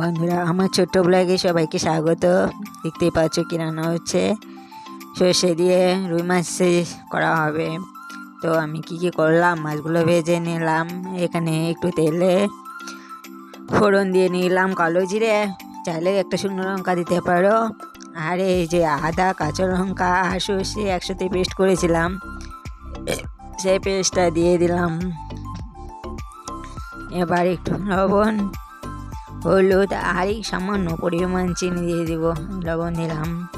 বন্ধুরা, আমার ছোট্ট ব্লগে সবাইকে স্বাগত। দেখতেই পাচ্ছ কি রান্না হচ্ছে? সর্ষে দিয়ে রুই মাছ করা হবে। তো আমি কি কি করলাম? মাছগুলো ভেজে নিলাম। এখানে একটু তেলে ফোড়ন দিয়ে নিলাম কালো জিরে। চাইলে একটা শুকনো লঙ্কা দিতে পারো। আর এই যে আদা, কাঁচা লঙ্কা আর সর্ষে একসাথে পেস্ট করেছিলাম। সেই পেস্টটা দিয়ে দিলাম। এবার একটু লবণ হলুদ আর এই সামান্য পরিমাণ চিনি দিয়ে দিব, লবণ দিলাম।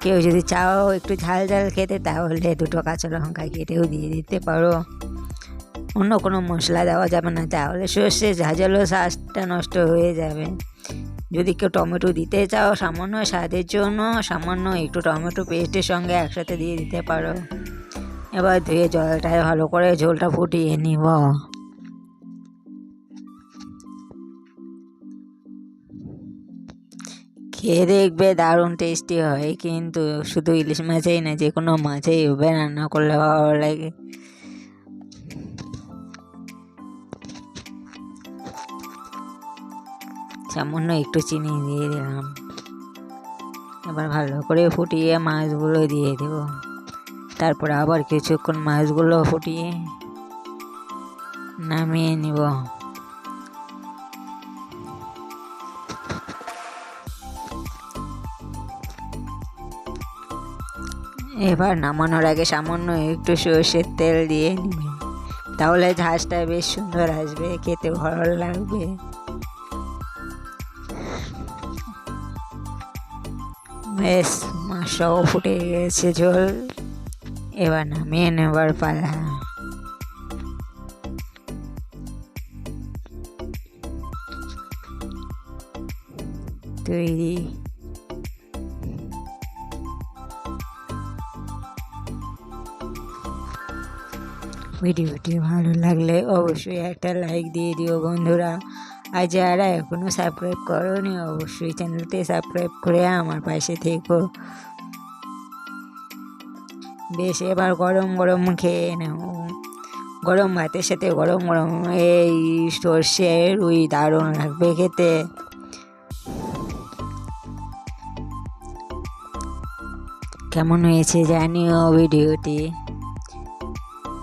কেউ যদি চাও একটু ঝাল ঝাল খেতে, তাহলে দুটো কাঁচা লঙ্কা কেটেও দিয়ে দিতে পারো। অন্য কোনো মশলা দেওয়া যাবে না, তাহলে সর্ষে ঝাঁঝালো শ্বাসটা নষ্ট হয়ে যাবে। যদি কেউ টমেটো দিতে চাও, সামান্য স্বাদের জন্য সামান্য একটু টমেটো পেস্টের সঙ্গে একসাথে দিয়ে দিতে পারো। এবার ধুয়ে জলটায় ভালো করে ঝোলটা ফুটিয়ে নিব। খেয়ে দেখবে, দারুণ টেস্টি হয়। কিন্তু শুধু ইলিশ মাছেই না যে কোনো মাছেই হবে, রান্না করলে ভালো লাগে। সামান্য একটু চিনি দিয়ে দিলাম। এবার ভালো করে ফুটিয়ে মাছগুলো দিয়ে দেব। তারপর আবার কিছুক্ষণ মাছগুলো ফুটিয়ে নামিয়ে নিব। এবার নামানোর আগে সামান্য একটু সর্ষের তেল দিয়ে নিবে। তাহলে ঝাঁসটা বেশ সুন্দর আসবে, খেতে ভালো লাগবে। বেশ, মাছটাও ফুটে গেছে ঝোল। এবার নামিয়ে নেবার পালা। তৈরি। ভিডিওটি ভালো লাগলে অবশ্যই একটা লাইক দিয়ে দিও বন্ধুরা। আর যারা এখনও সাবস্ক্রাইব করোনি, অবশ্যই চ্যানেলটি সাবস্ক্রাইব করে আমার পাশে থেকো। বেশ, এবার গরম গরম খেয়ে নাও। গরম ভাতের সাথে গরম গরম এই সর্ষে রুই দারুণ লাগবে খেতে। কেমন হয়েছে জানিও ভিডিওটি